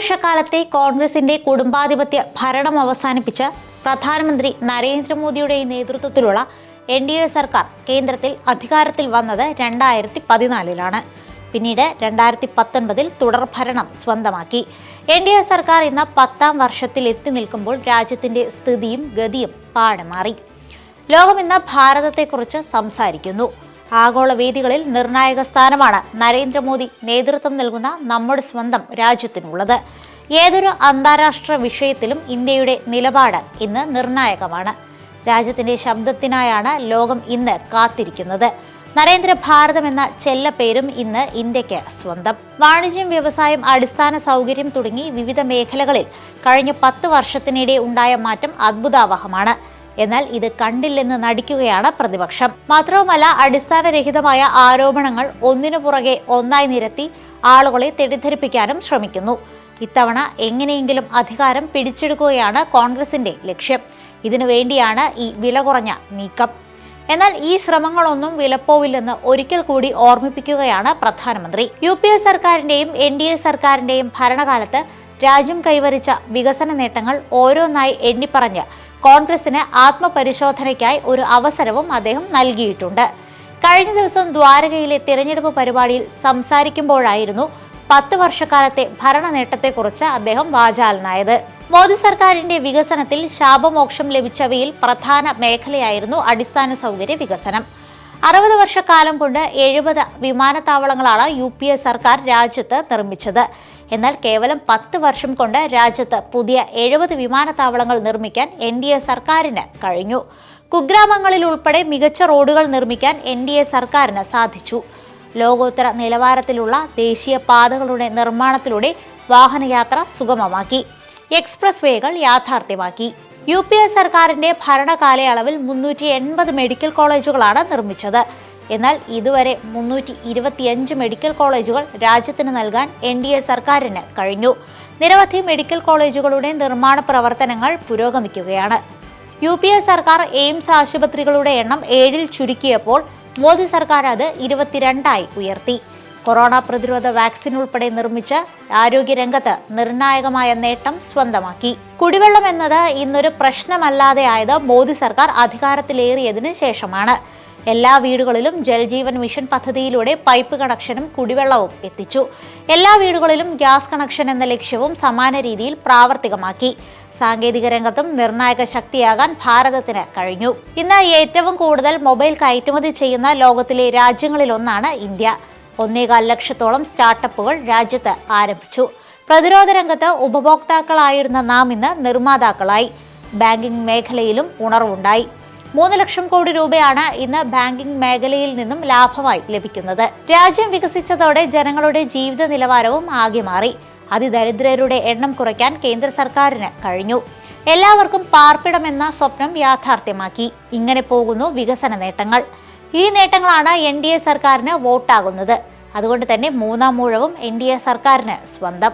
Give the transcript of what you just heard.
വർഷക്കാലത്തെ കോൺഗ്രസിന്റെ കുടുംബാധിപത്യ ഭരണം അവസാനിപ്പിച്ച് പ്രധാനമന്ത്രി നരേന്ദ്രമോദിയുടെ നേതൃത്വത്തിലുള്ള എൻ ഡി എ സർക്കാർ കേന്ദ്രത്തിൽ അധികാരത്തിൽ വന്നത് രണ്ടായിരത്തി പതിനാലിലാണ് പിന്നീട് രണ്ടായിരത്തി പത്തൊൻപതിൽ തുടർ ഭരണം സ്വന്തമാക്കി. എൻ ഡി എ സർക്കാർ ഇന്ന് പത്താം വർഷത്തിൽ എത്തി നിൽക്കുമ്പോൾ രാജ്യത്തിന്റെ സ്ഥിതിയും ഗതിയും പാടെ മാറി. ലോകം ഇന്ന് ഭാരതത്തെക്കുറിച്ച് സംസാരിക്കുന്നു. ആഗോള വേദികളിൽ നിർണായക സ്ഥാനമാണ് നരേന്ദ്രമോദി നേതൃത്വം നൽകുന്ന നമ്മുടെ സ്വന്തം രാജ്യത്തിനുള്ളത്. ഏതൊരു അന്താരാഷ്ട്ര വിഷയത്തിലും ഇന്ത്യയുടെ നിലപാട് ഇന്ന് നിർണായകമാണ്. രാജ്യത്തിന്റെ ശബ്ദത്തിനായാണ് ലോകം ഇന്ന് കാത്തിരിക്കുന്നത്. നരേന്ദ്ര ഭാരതം എന്ന ചെല്ല പേരും ഇന്ന് ഇന്ത്യയ്ക്ക് സ്വന്തം. വാണിജ്യം വ്യവസായം അടിസ്ഥാന സൗകര്യം തുടങ്ങി വിവിധ മേഖലകളിൽ കഴിഞ്ഞ പത്ത് വർഷത്തിനിടെ ഉണ്ടായ മാറ്റം അത്ഭുതാവഹമാണ്. എന്നാൽ ഇത് കണ്ടില്ലെന്ന് നടിക്കുകയാണ് പ്രതിപക്ഷം. മാത്രവുമല്ല അടിസ്ഥാനരഹിതമായ ആരോപണങ്ങൾ ഒന്നിനു പുറകെ ഒന്നായി നിരത്തി ആളുകളെ തെറ്റിദ്ധരിപ്പിക്കാനും ശ്രമിക്കുന്നു. ഇത്തവണ എങ്ങനെയെങ്കിലും അധികാരം പിടിച്ചെടുക്കുകയാണ് കോൺഗ്രസിന്റെ ലക്ഷ്യം. ഇതിനു വേണ്ടിയാണ് ഈ വില കുറഞ്ഞ നീക്കം. എന്നാൽ ഈ ശ്രമങ്ങളൊന്നും വിലപ്പോവില്ലെന്ന് ഒരിക്കൽ കൂടി ഓർമ്മിപ്പിക്കുകയാണ് പ്രധാനമന്ത്രി. യു പി എ സർക്കാരിന്റെയും എൻ ഡി എ സർക്കാരിന്റെയും ഭരണകാലത്ത് രാജ്യം കൈവരിച്ച വികസന നേട്ടങ്ങൾ ഓരോന്നായി എണ്ണിപ്പറഞ്ഞ് കോൺഗ്രസിന് ആത്മപരിശോധനയ്ക്കായി ഒരു അവസരവും അദ്ദേഹം നൽകിയിട്ടുണ്ട്. കഴിഞ്ഞ ദിവസം ദ്വാരകയിലെ തിരഞ്ഞെടുപ്പ് പരിപാടിയിൽ സംസാരിക്കുമ്പോഴായിരുന്നു പത്ത് വർഷക്കാലത്തെ ഭരണ നേട്ടത്തെക്കുറിച്ച് അദ്ദേഹം വാചാലനായത്. മോദി സർക്കാരിന്റെ വികസനത്തിൽ ശാപമോക്ഷം ലഭിച്ചവയിൽ പ്രധാന മേഖലയായിരുന്നു അടിസ്ഥാന സൗകര്യ വികസനം. അറുപത് വർഷക്കാലം കൊണ്ട് എഴുപത് വിമാനത്താവളങ്ങളാണ് യു പി എ സർക്കാർ രാജ്യത്ത് നിർമ്മിച്ചത്. എന്നാൽ കേവലം പത്ത് വർഷം കൊണ്ട് രാജ്യത്ത് പുതിയ എഴുപത് വിമാനത്താവളങ്ങൾ നിർമ്മിക്കാൻ എൻ ഡി എ സർക്കാരിന് കഴിഞ്ഞു. കുഗ്രാമങ്ങളിൽ ഉൾപ്പെടെ മികച്ച റോഡുകൾ നിർമ്മിക്കാൻ എൻ ഡി എ സർക്കാരിന് സാധിച്ചു. ലോകോത്തര നിലവാരത്തിലുള്ള ദേശീയ പാതകളുടെ നിർമ്മാണത്തിലൂടെ വാഹനയാത്ര സുഗമമാക്കി. എക്സ്പ്രസ് വേകൾ യാഥാർത്ഥ്യമാക്കി. യു പി എ സർക്കാരിന്റെ ഭരണകാലയളവിൽ മുന്നൂറ്റി എൺപത് മെഡിക്കൽ കോളേജുകളാണ് നിർമ്മിച്ചത്. എന്നാൽ ഇതുവരെ മുന്നൂറ്റി ഇരുപത്തിയഞ്ച് മെഡിക്കൽ കോളേജുകൾ രാജ്യത്തിന് നൽകാൻ എൻ ഡി എ സർക്കാരിന് കഴിഞ്ഞു. നിരവധി മെഡിക്കൽ കോളേജുകളുടെ നിർമ്മാണ പ്രവർത്തനങ്ങൾ പുരോഗമിക്കുകയാണ്. യു പി എ സർക്കാർ എയിംസ് ആശുപത്രികളുടെ എണ്ണം ഏഴിൽ ചുരുക്കിയപ്പോൾ മോദി സർക്കാർ അത് ഇരുപത്തിരണ്ടായി ഉയർത്തി. കൊറോണ പ്രതിരോധ വാക്സിൻ ഉൾപ്പെടെ നിർമ്മിച്ച് ആരോഗ്യരംഗത്ത് നിർണായകമായ നേട്ടം സ്വന്തമാക്കി. കുടിവെള്ളം എന്നത് ഇന്നൊരു പ്രശ്നമല്ലാതെ ആയത് മോദി സർക്കാർ അധികാരത്തിലേറിയതിന് ശേഷമാണ്. എല്ലാ വീടുകളിലും ജൽജീവൻ മിഷൻ പദ്ധതിയിലൂടെ പൈപ്പ് കണക്ഷനും കുടിവെള്ളവും എത്തിച്ചു. എല്ലാ വീടുകളിലും ഗ്യാസ് കണക്ഷൻ എന്ന ലക്ഷ്യവും സമാന രീതിയിൽ പ്രാവർത്തികമാക്കി. സാങ്കേതിക രംഗത്തും നിർണായക ശക്തിയാകാൻ ഭാരതത്തിന് കഴിഞ്ഞു. ഇന്ന് ഏറ്റവും കൂടുതൽ മൊബൈൽ കയറ്റുമതി ചെയ്യുന്ന ലോകത്തിലെ രാജ്യങ്ങളിലൊന്നാണ് ഇന്ത്യ. ഒന്നേകാൽ ലക്ഷത്തോളം സ്റ്റാർട്ടപ്പുകൾ രാജ്യത്ത് ആരംഭിച്ചു. പ്രതിരോധ രംഗത്ത് ഉപഭോക്താക്കളായിരുന്ന നാം ഇന്ന് നിർമ്മാതാക്കളായി. ബാങ്കിംഗ് മേഖലയിലും ഉണർവുണ്ടായി. മൂന്ന് ലക്ഷം കോടി രൂപയാണ് ഇന്ന് ബാങ്കിംഗ് മേഖലയിൽ നിന്നും ലാഭമായി ലഭിക്കുന്നത്. രാജ്യം വികസിച്ചതോടെ ജനങ്ങളുടെ ജീവിത നിലവാരവും ആകെ മാറി. അതിദരിദ്രരുടെ എണ്ണം കുറയ്ക്കാൻ കേന്ദ്ര സർക്കാരിന് കഴിഞ്ഞു. എല്ലാവർക്കും പാർപ്പിടമെന്ന സ്വപ്നം യാഥാർത്ഥ്യമാക്കി. ഇങ്ങനെ പോകുന്നു വികസന നേട്ടങ്ങൾ. ഈ നേട്ടങ്ങളാണ് എൻ ഡി എ സർക്കാരിന് വോട്ടാകുന്നത്. അതുകൊണ്ട് തന്നെ മൂന്നാം മൂഴവും എൻ ഡി എ സർക്കാരിന് സ്വന്തം.